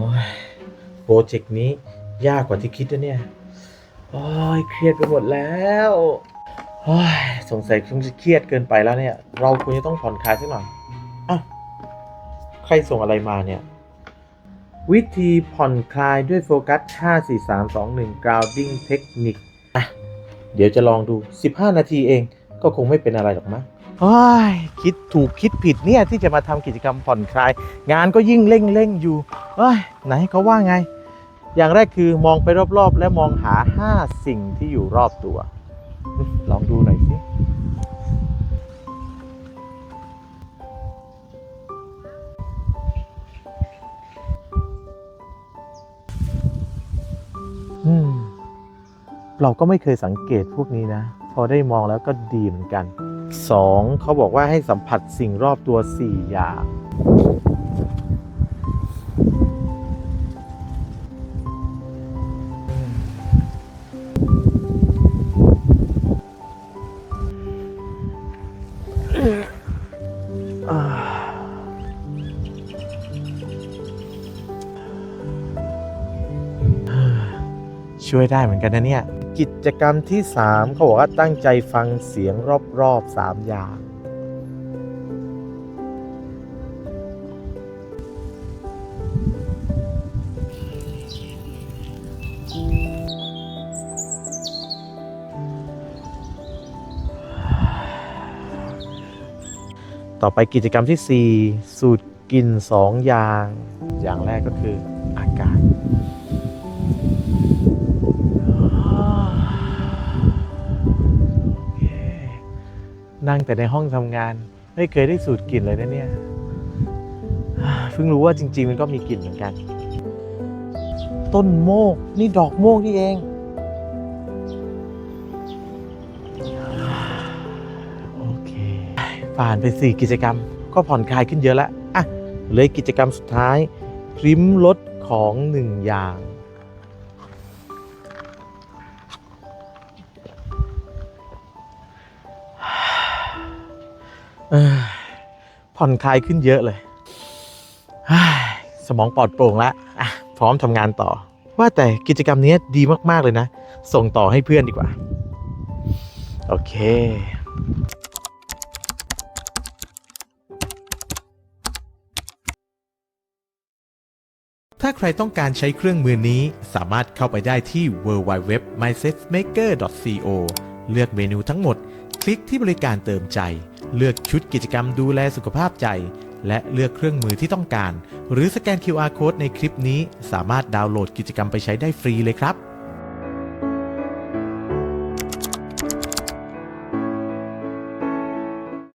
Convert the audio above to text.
โอ้ยโปรเจกต์นี้ยากกว่าที่คิดนะเนี่ย โอ้ยเครียดไปหมดแล้วโอ้ยสงสัยคงจะเครียดเกินไปแล้วเนี่ย เราควรจะต้องผ่อนคลายสักหน่อยอะใครส่งอะไรมาเนี่ย วิธีผ่อนคลายด้วยโฟกัส 5 4 3 2 1 grounding technique อะ เดี๋ยวจะลองดู 15 นาทีเองก็คงไม่เป็นอะไรหรอกมั้ง โอ้ยคิดถูกคิดผิดเนี่ยที่จะมาทำกิจกรรมผ่อนคลาย งานก็ยิ่งเร่งเร่งอยู่เอ้ยไหนเขาว่าไง อย่างแรกคือมองไปรอบๆ และมองหา 5 สิ่งที่อยู่รอบตัว ลองดูหน่อยสิเราก็ไม่เคยสังเกตพวกนี้นะ พอได้มองแล้วก็ดีเหมือนกัน สองเขาบอกว่าให้สัมผัสสิ่งรอบตัวสี่อย่างอ่ ช่วยได้เหมือนกันนะเนี่ย กิจกรรมที่ 3 เขาบอกว่าตั้งใจฟังเสียงรอบๆ 3 อย่างต่อไปกิจกรรมที่ 4 สูตรกลิ่น2 อย่าง อย่างแรกก็คืออากาศ นั่งแต่ในห้องทำงาน ไม่เคยได้สูตรกลิ่นเลยนะเนี่ยเพิ่งรู้ว่าจริง ๆ มันก็มีกลิ่นเหมือนกัน ต้นโมกนี่ดอกโมกนี่เอง โอเค ผ่านไป 4 กิจกรรม ก็ผ่อนคลายขึ้นเยอะแล้วอะเหลยกิจกรรมสุดท้ายริมรถของหนึ่งอย่าง ผ่อนคลายขึ้นเยอะเลย สมองปลอดโปร่งแล้วอะพร้อมทำงานต่อ ว่าแต่กิจกรรมนี้ดีมากๆเลยนะ ส่งต่อให้เพื่อนดีกว่า โอเคถ้าใครต้องการใช้เครื่องมือนี้สามารถเข้าไปได้ที่ www.mindsafemaker.co เลือกเมนูทั้งหมด คลิกที่บริการเติมใจ เลือกชุดกิจกรรมดูแลสุขภาพใจ และเลือกเครื่องมือที่ต้องการ หรือสแกน QR Code ในคลิปนี้ สามารถดาวน์โหลดกิจกรรมไปใช้ได้ฟรีเลยครับ